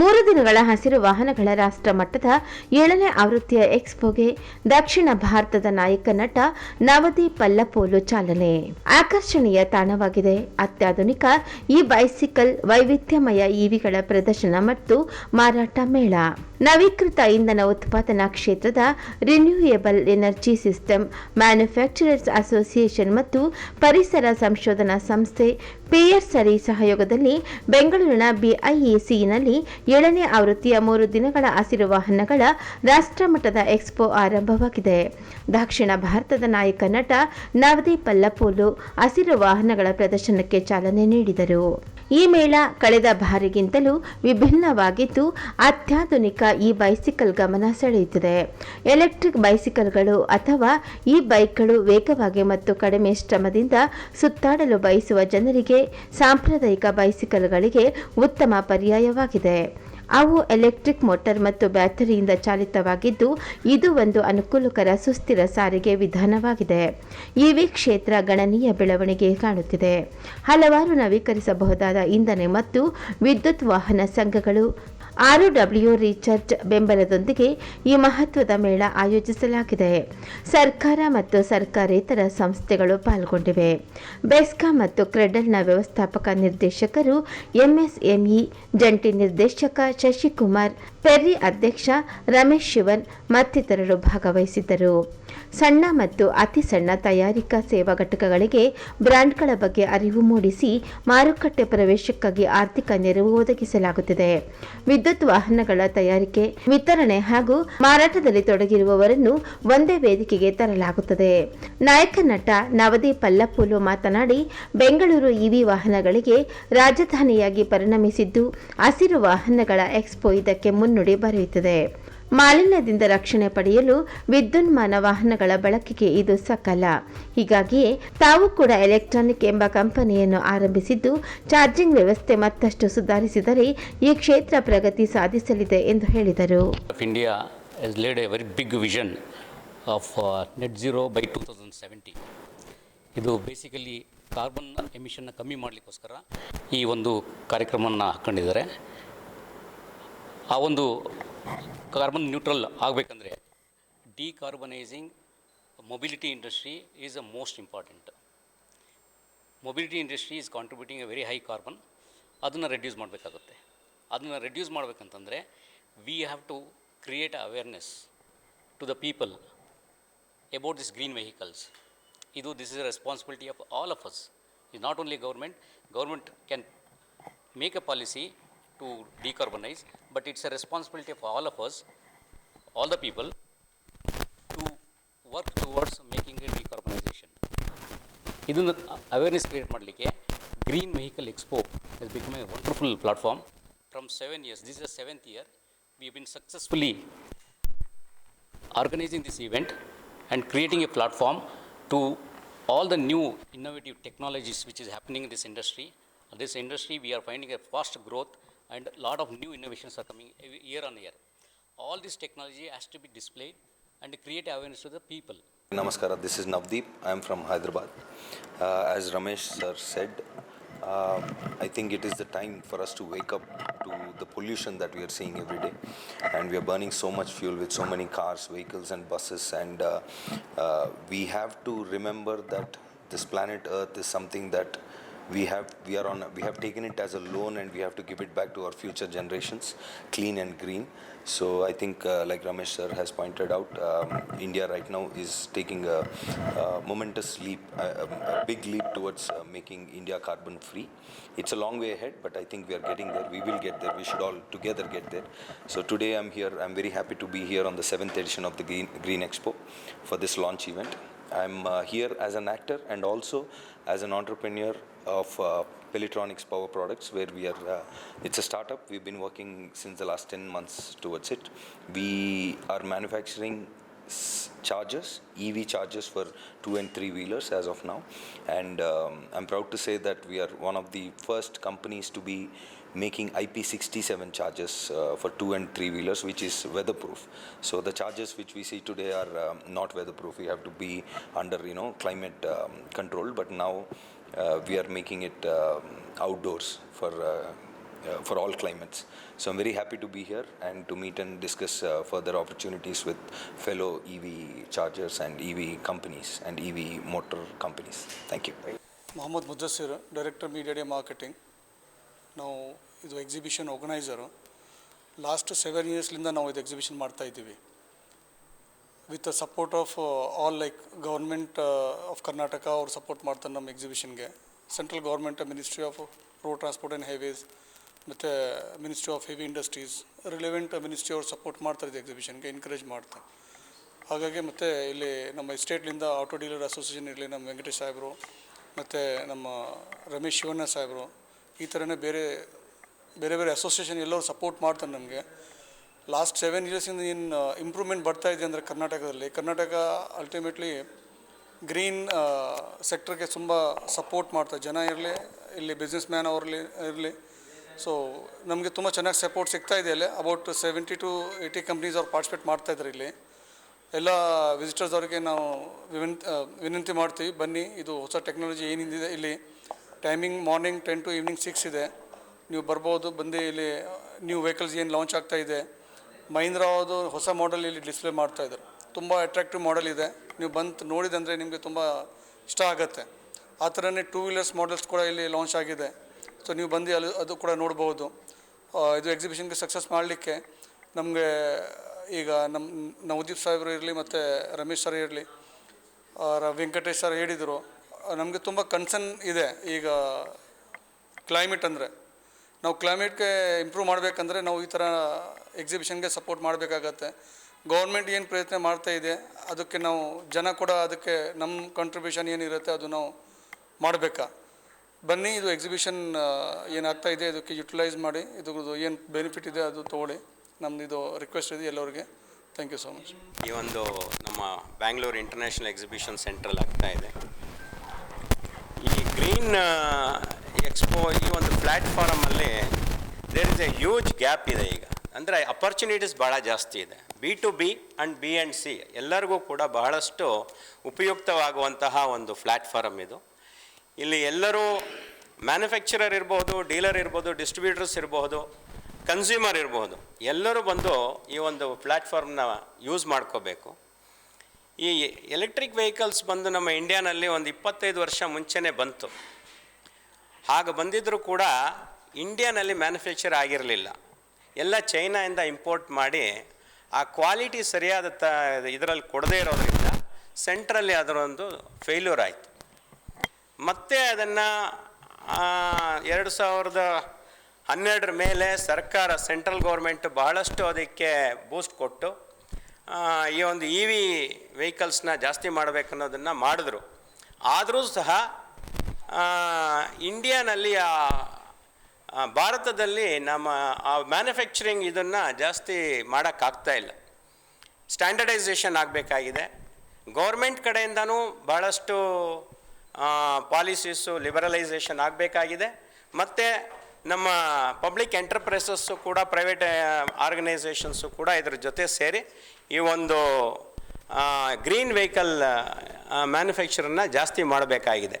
ಮೂರು ದಿನಗಳ ಹಸಿರು ವಾಹನಗಳ ರಾಷ್ಟ್ರ ಮಟ್ಟದ ಏಳನೇ ಆವೃತ್ತಿಯ ಎಕ್ಸ್ಪೋಗೆ ದಕ್ಷಿಣ ಭಾರತದ ನಾಯಕ ನಟ ನವದೀಪ್ ಪಲ್ಲಪೋಲು ಚಾಲನೆ. ಆಕರ್ಷಣೀಯ ತಾಣವಾಗಿದೆ. ಅತ್ಯಾಧುನಿಕ ಈ ಬೈಸಿಕಲ್ ವೈವಿಧ್ಯಮಯ ಇವಿಗಳ ಪ್ರದರ್ಶನ ಮತ್ತು ಮಾರಾಟ ಮೇಳ. ನವೀಕೃತ ಇಂಧನ ಉತ್ಪಾದನಾ ಕ್ಷೇತ್ರದ renewable energy system manufacturers association ಮತ್ತು ಪರಿಸರ ಸಂಶೋಧನಾ ಸಂಸ್ಥೆ ಪಿಎಸ್ಆರ್ಇ ಸಹಯೋಗದಲ್ಲಿ ಬೆಂಗಳೂರಿನ ಬಿಐಎಸಿನಲ್ಲಿ ಏಳನೇ ಆವೃತ್ತಿಯ ಮೂರು ದಿನಗಳ ಹಸಿರು ವಾಹನಗಳ ರಾಷ್ಟ್ರಮಟ್ಟದ ಎಕ್ಸ್ಪೋ ಆರಂಭವಾಗಿದೆ. ದಕ್ಷಿಣ ಭಾರತದ ನಾಯಕ ನಟ ನವದೀಪ್ ಪಲ್ಲಪೋಲು ಹಸಿರು ವಾಹನಗಳ ಪ್ರದರ್ಶನಕ್ಕೆ ಚಾಲನೆ ನೀಡಿದರು. ಈ ಮೇಳ ಕಳೆದ ಬಾರಿಗಿಂತಲೂ ವಿಭಿನ್ನವಾಗಿದ್ದು, ಅತ್ಯಾಧುನಿಕ ಈ ಬೈಸಿಕಲ್ ಗಮನ ಸೆಳೆಯುತ್ತಿದೆ. ಎಲೆಕ್ಟ್ರಿಕ್ ಬೈಸಿಕಲ್ಗಳು ಅಥವಾ ಈ ಬೈಕ್ಗಳು ವೇಗವಾಗಿ ಮತ್ತು ಕಡಿಮೆ ಶ್ರಮದಿಂದ ಸುತ್ತಾಡಲು ಬಯಸುವ ಜನರಿಗೆ ಸಾಂಪ್ರದಾಯಿಕ ಬೈಸಿಕಲ್ಗಳಿಗೆ ಉತ್ತಮ ಪರ್ಯಾಯವಾಗಿದೆ. ಅವು ಎಲೆಕ್ಟ್ರಿಕ್ ಮೋಟರ್ ಮತ್ತು ಬ್ಯಾಟರಿಯಿಂದ ಚಾಲಿತವಾಗಿದ್ದು, ಇದು ಒಂದು ಅನುಕೂಲಕರ ಸುಸ್ಥಿರ ಸಾರಿಗೆ ವಿಧಾನವಾಗಿದೆ. ಇವಿ ಕ್ಷೇತ್ರ ಗಣನೀಯ ಬೆಳವಣಿಗೆ ಕಾಣುತ್ತಿದೆ. ಹಲವಾರು ನವೀಕರಿಸಬಹುದಾದ ಇಂಧನ ಮತ್ತು ವಿದ್ಯುತ್ ವಾಹನ ಸಂಘಗಳು ಆರು ಡಬ್ಲ್ಯೂ ರಿಚಾರ್ಜ್ ಬೆಂಬಲದೊಂದಿಗೆ ಈ ಮಹತ್ವದ ಮೇಳ ಆಯೋಜಿಸಲಾಗಿದೆ. ಸರ್ಕಾರ ಮತ್ತು ಸರ್ಕಾರೇತರ ಸಂಸ್ಥೆಗಳು ಪಾಲ್ಗೊಂಡಿವೆ. ಬೆಸ್ಕಾ ಮತ್ತು ಕ್ರೆಡಲ್ನ ವ್ಯವಸ್ಥಾಪಕ ನಿರ್ದೇಶಕರು ಎಂಎಸ್ಎಂಇ, ಜಂಟಿ ನಿರ್ದೇಶಕ ಶಶಿಕುಮಾರ್, ಪೆರ್ರಿ ಅಧ್ಯಕ್ಷ ರಮೇಶ್ ಶಿವನ್ ಮತ್ತಿತರರು ಭಾಗವಹಿಸಿದ್ದರು. ಸಣ್ಣ ಮತ್ತು ಅತಿ ಸಣ್ಣ ತಯಾರಿಕಾ ಸೇವಾ ಘಟಕಗಳಿಗೆ ಬ್ರ್ಯಾಂಡ್ಗಳ ಬಗ್ಗೆ ಅರಿವು ಮೂಡಿಸಿ ಮಾರುಕಟ್ಟೆ ಪ್ರವೇಶಕ್ಕಾಗಿ ಆರ್ಥಿಕ ನೆರವು ಒದಗಿಸಲಾಗುತ್ತಿದೆ. ವಾಹನಗಳ ತಯಾರಿಕೆ, ವಿತರಣೆ ಹಾಗೂ ಮಾರಾಟದಲ್ಲಿ ತೊಡಗಿರುವವರನ್ನು ಒಂದೇ ವೇದಿಕೆಗೆ ತರಲಾಗುತ್ತದೆ. ನಾಯಕ ನಟ ನವದೀಪ್ ಪಲ್ಲಪೂಲು ಮಾತನಾಡಿ, ಬೆಂಗಳೂರು ಇವಿ ವಾಹನಗಳಿಗೆ ರಾಜಧಾನಿಯಾಗಿ ಪರಿಣಮಿಸಿದ್ದು, ಹಸಿರು ವಾಹನಗಳ ಎಕ್ಸ್ಪೋ ಇದಕ್ಕೆ ಮುನ್ನುಡಿ ಬರೆಯುತ್ತದೆ. ಮಾಲಿನ್ಯದಿಂದ ರಕ್ಷಣೆ ಪಡೆಯಲು ವಿದ್ಯುನ್ಮಾನ ವಾಹನಗಳ ಬಳಕೆಗೆ ಇದು ಸಕಲ. ಹೀಗಾಗಿಯೇ ತಾವು ಕೂಡ ಎಲೆಕ್ಟ್ರಾನಿಕ್ ಎಂಬ ಕಂಪನಿಯನ್ನು ಆರಂಭಿಸಿದ್ದು ಚಾರ್ಜಿಂಗ್ ವ್ಯವಸ್ಥೆ ಮತ್ತಷ್ಟು ಸುಧಾರಿಸಿದರೆ ಈ ಕ್ಷೇತ್ರ ಪ್ರಗತಿ ಸಾಧಿಸಲಿದೆ ಎಂದು ಹೇಳಿದರು. Of uh, net zero by 2070. ಇದು ಬೇಸಿಕಲಿ ಕಾರ್ಬನ್ ಎಮಿಷನ್ನ ಕಮ್ಮಿ ಮಾಡಲಿಕ್ಕೋಸ್ಕರ ಈ ಒಂದು ಕಾರ್ಯಕ್ರಮವನ್ನು ಹಾಕ್ಕೊಂಡಿದ್ದಾರೆ ಆ ಒಂದು ಕಾರ್ಬನ್ ನ್ಯೂಟ್ರಲ್ ಆಗಬೇಕಂದ್ರೆ decarbonizing mobility industry is a most important. Mobility industry is contributing a very high carbon. ಅದನ್ನು ರೆಡ್ಯೂಸ್ ಮಾಡಬೇಕಾಗುತ್ತೆ. ಅದನ್ನು reduce ಮಾಡಬೇಕಂತಂದರೆ we have to create awareness to the people about this green vehicles ಇದು this is a responsibility of all of us is not only government government can make a policy to decarbonize, but it's a responsibility of all of us, all the people, to work towards making a decarbonization. ಇದನ್ನು awareness create ಮಾಡಲಿಕ್ಕೆ green vehicle expo has become a wonderful platform. From seven years, this is the seventh year, we have been successfully organizing this event and creating a platform to all the new innovative technologies which is happening in this industry. This industry, we are finding a fast growth and a lot of new innovations are coming year on year. All this technology has to be displayed and create awareness to the people. Namaskara, this is Navdeep. I am from Hyderabad. Uh, as Ramesh sir said, uh, I think it is the time for us to wake up to the pollution that we are seeing every day. And we are burning so much fuel with so many cars, vehicles, and buses. And uh, uh, we have to remember that this planet Earth is something that we have we are on we have taken it as a loan and we have to give it back to our future generations clean and green. So i think uh, like ramesh sir has pointed out um, india right now is taking a, a momentous leap a, a, big leap towards uh, making india carbon free. It's a long way ahead but i think we are getting there. We will get there. We should all together get there. So today i'm here. I'm very happy to be here on the 7th edition of the green, green expo for this launch event i'm uh, here as an actor and also as an entrepreneur of uh, Power Products, where we are. Uh, it's a startup. We've been working since the last 10 months towards it. We are manufacturing chargers, EV chargers for two and three wheelers as of now, and um, I'm proud to say that we are one of the first companies to be making IP67 charges uh, for two and three wheelers, which is weatherproof. So the charges which we see today are um, not weatherproof. We have to be under you know climate um, control. But now uh, we are making it um, outdoors for. Uh, uh, for all climates. So I'm very happy to be here and to meet and discuss uh, further opportunities with fellow EV chargers and EV companies and EV motor companies. Thank you. Mohammed Mujassir, Director Media Day Marketing. ನಾವು ಇದು exhibition organiser last seven ಇಯರ್ಸ್ಲಿಂದ ನಾವು ಇದು exhibition ಮಾಡ್ತಾ ಇದ್ದೀವಿ. With support of all like government of Karnataka ಅವ್ರು support ಮಾಡ್ತಾರೆ ನಮ್ಮ ಎಕ್ಸಿಬಿಷನ್ಗೆ central government ministry of road transport and highways ಮತ್ತು ministry of heavy industries relevant ministry ಅವ್ರು ಸಪೋರ್ಟ್ ಮಾಡ್ತಾರೆ ಇದು ಎಕ್ಸಿಬಿಷನ್ಗೆ ಎನ್ಕರೇಜ್ ಮಾಡ್ತಾರೆ. ಹಾಗಾಗಿ ಮತ್ತು ಇಲ್ಲಿ ನಮ್ಮ ಸ್ಟೇಟ್ಲಿಂದ ಆಟೋ ಡೀಲರ್ ಅಸೋಸಿಯೇಷನ್ ಇರಲಿ ನಮ್ಮ ವೆಂಕಟೇಶ್ ಸಾಹೇಬರು, ಮತ್ತು ನಮ್ಮ ರಮೇಶ್ ಶಿವಣ್ಣ ಸಾಹೇಬರು ಈ ಥರನೇ ಬೇರೆ ಬೇರೆ ಬೇರೆ ಅಸೋಸಿಯೇಷನ್ ಎಲ್ಲರೂ ಸಪೋರ್ಟ್ ಮಾಡ್ತಾರೆ ನಮಗೆ. ಲಾಸ್ಟ್ ಸೆವೆನ್ ಇಯರ್ಸಿಂದ ಏನು ಇಂಪ್ರೂವ್ಮೆಂಟ್ ಬರ್ತಾ ಇದೆ ಅಂದರೆ ಕರ್ನಾಟಕದಲ್ಲಿ. ಕರ್ನಾಟಕ ಅಲ್ಟಿಮೇಟ್ಲಿ ಗ್ರೀನ್ ಸೆಕ್ಟರ್ಗೆ ತುಂಬ ಸಪೋರ್ಟ್ ಮಾಡ್ತಾರೆ ಜನ ಇರಲಿ, ಇಲ್ಲಿ ಬಿಸ್ನೆಸ್ ಮ್ಯಾನ್ ಅವ್ರಲ್ಲಿ ಇರಲಿ. ಸೊ ನಮಗೆ ತುಂಬ ಚೆನ್ನಾಗಿ ಸಪೋರ್ಟ್ ಸಿಗ್ತಾ ಇದೆ ಅಲ್ಲಿ. About seventy to eighty companies ಅವ್ರು ಪಾರ್ಟಿಸಿಪೇಟ್ ಮಾಡ್ತಾ ಇದ್ದಾರೆ ಇಲ್ಲಿ. ಎಲ್ಲ ವಿಸಿಟರ್ಸ್ ಅವರಿಗೆ ನಾವು ವಿನಂತಿ ವಿನಂತಿ ಮಾಡ್ತೀವಿ, ಬನ್ನಿ, ಇದು ಹೊಸ ಟೆಕ್ನಾಲಜಿ ಏನಿದೆ ಇಲ್ಲಿ. Timing morning ten to evening six ಇದೆ. ನೀವು ಬರ್ಬೋದು, ಬಂದು ಇಲ್ಲಿ ನ್ಯೂ ವೆಹಿಕಲ್ಸ್ ಏನು ಲಾಂಚ್ ಆಗ್ತಾ ಇದೆ. ಮಹೀಂದ್ರ ಅವರು ಹೊಸ ಮಾಡೆಲ್ ಇಲ್ಲಿ ಡಿಸ್ಪ್ಲೇ ಮಾಡ್ತಾ ಇದ್ದಾರೆ. ತುಂಬ ಅಟ್ರಾಕ್ಟಿವ್ ಮಾಡೆಲ್ ಇದೆ. ನೀವು ಬಂದು ನೋಡಿದಂದರೆ ನಿಮಗೆ ತುಂಬ ಇಷ್ಟ ಆಗುತ್ತೆ. ಆ ಥರನೇ ಟೂ ವೀಲರ್ಸ್ ಮಾಡೆಲ್ಸ್ ಕೂಡ ಇಲ್ಲಿ ಲಾಂಚ್ ಆಗಿದೆ. ಸೊ ನೀವು ಬಂದು ಅಲ್ಲಿ ಅದು ಕೂಡ ನೋಡ್ಬೋದು. ಇದು ಎಕ್ಸಿಬಿಷನ್ಗೆ ಸಕ್ಸಸ್ ಮಾಡಲಿಕ್ಕೆ ನಮಗೆ ಈಗ ನಮ್ಮ ನವದೀಪ್ ಸಾಹೇಬರು ಇರಲಿ ಮತ್ತು ರಮೇಶ್ ಸರ್ ಇರಲಿ ವೆಂಕಟೇಶ್ ಸರ್ ಹೇಳಿದರು. ನಮಗೆ ತುಂಬ ಕನ್ಸರ್ನ್ ಇದೆ. ಈಗ ಕ್ಲೈಮೇಟ್ ಅಂದರೆ ನಾವು ಕ್ಲೈಮೇಟ್ಗೆ ಇಂಪ್ರೂವ್ ಮಾಡಬೇಕಂದ್ರೆ ನಾವು ಈ ಥರ ಎಕ್ಸಿಬಿಷನ್ಗೆ ಸಪೋರ್ಟ್ ಮಾಡಬೇಕಾಗತ್ತೆ. ಗೌರ್ಮೆಂಟ್ ಏನು ಪ್ರಯತ್ನ ಮಾಡ್ತಾ ಇದೆ, ಅದಕ್ಕೆ ನಾವು ಜನ ಕೂಡ ಅದಕ್ಕೆ ನಮ್ಮ ಕಾಂಟ್ರಿಬ್ಯೂಷನ್ ಏನಿರುತ್ತೆ ಅದು ನಾವು ಮಾಡಬೇಕಾ? ಬನ್ನಿ, ಇದು ಎಕ್ಸಿಬಿಷನ್ ಏನಾಗ್ತಾ ಇದೆ, ಇದಕ್ಕೆ ಯುಟಿಲೈಸ್ ಮಾಡಿ ಇದು ಏನು ಬೆನಿಫಿಟ್ ಇದೆ ಅದು ತೊಗೊಳ್ಳಿ. ನಮ್ದು ಇದು ರಿಕ್ವೆಸ್ಟ್ ಇದೆ ಎಲ್ಲರಿಗೆ. ಥ್ಯಾಂಕ್ ಯು ಸೊ ಮಚ್ ಈ ಒಂದು ನಮ್ಮ ಬ್ಯಾಂಗ್ಳೂರು ಇಂಟರ್ನ್ಯಾಷನಲ್ ಎಕ್ಸಿಬಿಷನ್ ಸೆಂಟ್ರಲ್ಲಿ ಆಗ್ತಾ ಇದೆ. ಗ್ರೀನ್ ಎಕ್ಸ್ಪೋ ಈ ಒಂದು ಪ್ಲ್ಯಾಟ್ಫಾರಮಲ್ಲಿ there is a huge gap ಇದೆ ಈಗ. ಅಂದರೆ ಅಪರ್ಚುನಿಟೀಸ್ ಭಾಳ ಜಾಸ್ತಿ ಇದೆ. B to B and B and C ಎಲ್ಲರಿಗೂ ಕೂಡ ಬಹಳಷ್ಟು ಉಪಯುಕ್ತವಾಗುವಂತಹ ಒಂದು ಪ್ಲ್ಯಾಟ್ಫಾರಮ್ ಇದು. ಇಲ್ಲಿ ಎಲ್ಲರೂ ಮ್ಯಾನುಫ್ಯಾಕ್ಚರರ್ ಇರ್ಬೋದು ಡೀಲರ್ ಇರ್ಬೋದು ಡಿಸ್ಟ್ರಿಬ್ಯೂಟರ್ಸ್ ಇರಬಹುದು ಕನ್ಸ್ಯೂಮರ್ ಇರಬಹುದು ಎಲ್ಲರೂ ಬಂದು ಈ ಒಂದು ಪ್ಲ್ಯಾಟ್ಫಾರ್ಮ್ನ ಯೂಸ್ ಮಾಡ್ಕೋಬೇಕು. ಈ ಎಲೆಕ್ಟ್ರಿಕ್ ವೆಹಿಕಲ್ಸ್ ಬಂದು ನಮ್ಮ ಇಂಡಿಯಾನಲ್ಲಿ ಒಂದು ಇಪ್ಪತ್ತೈದು ವರ್ಷ ಮುಂಚೆನೇ ಬಂತು. ಆಗ ಬಂದಿದ್ದರೂ ಕೂಡ ಇಂಡಿಯಾನಲ್ಲಿ ಮ್ಯಾನುಫ್ಯಾಕ್ಚರ್ ಆಗಿರಲಿಲ್ಲ. ಎಲ್ಲ ಚೈನಾಯಿಂದ ಇಂಪೋರ್ಟ್ ಮಾಡಿ ಆ ಕ್ವಾಲಿಟಿ ಸರಿಯಾದ ತ, ಇದರಲ್ಲಿ ಕೊಡದೇ ಇರೋದ್ರಿಂದ ಸೆಂಟ್ರಲ್ಲಿ ಅದರೊಂದು ಫೇಲ್ಯೂರ್ ಆಯಿತು. ಮತ್ತೆ ಅದನ್ನು ಎರಡು ಸಾವಿರದ ಹನ್ನೆರಡರ ಮೇಲೆ ಸರ್ಕಾರ ಸೆಂಟ್ರಲ್ ಗೌರ್ಮೆಂಟ್ ಬಹಳಷ್ಟು ಅದಕ್ಕೆ ಬೂಸ್ಟ್ ಕೊಟ್ಟು ಈ ಒಂದು ಇ ವಿ ವೆಹಿಕಲ್ಸ್ನ ಜಾಸ್ತಿ ಮಾಡಬೇಕನ್ನೋದನ್ನು ಮಾಡಿದ್ರು. ಆದರೂ ಸಹ ಇಂಡಿಯಾನಲ್ಲಿ ಆ, ಭಾರತದಲ್ಲಿ ನಮ್ಮ ಆ ಮ್ಯಾನುಫ್ಯಾಕ್ಚರಿಂಗ್ ಇದನ್ನು ಜಾಸ್ತಿ ಮಾಡೋಕ್ಕಾಗ್ತಾ ಇಲ್ಲ. ಸ್ಟ್ಯಾಂಡರ್ಡೈಸೇಷನ್ ಆಗಬೇಕಾಗಿದೆ. ಗೌರ್ಮೆಂಟ್ ಕಡೆಯಿಂದನೂ ಭಾಳಷ್ಟು ಪಾಲಿಸೀಸು ಲಿಬರಲೈಸೇಷನ್ ಆಗಬೇಕಾಗಿದೆ. ಮತ್ತು ನಮ್ಮ ಪಬ್ಲಿಕ್ ಎಂಟರ್ಪ್ರೈಸಸ್ಸು ಕೂಡ ಪ್ರೈವೇಟ್ ಆರ್ಗನೈಸೇಷನ್ಸು ಕೂಡ ಇದ್ರ ಜೊತೆ ಸೇರಿ ಈ ಒಂದು ಗ್ರೀನ್ ವೆಹಿಕಲ್ ಮ್ಯಾನುಫ್ಯಾಕ್ಚರನ್ನು ಜಾಸ್ತಿ ಮಾಡಬೇಕಾಗಿದೆ.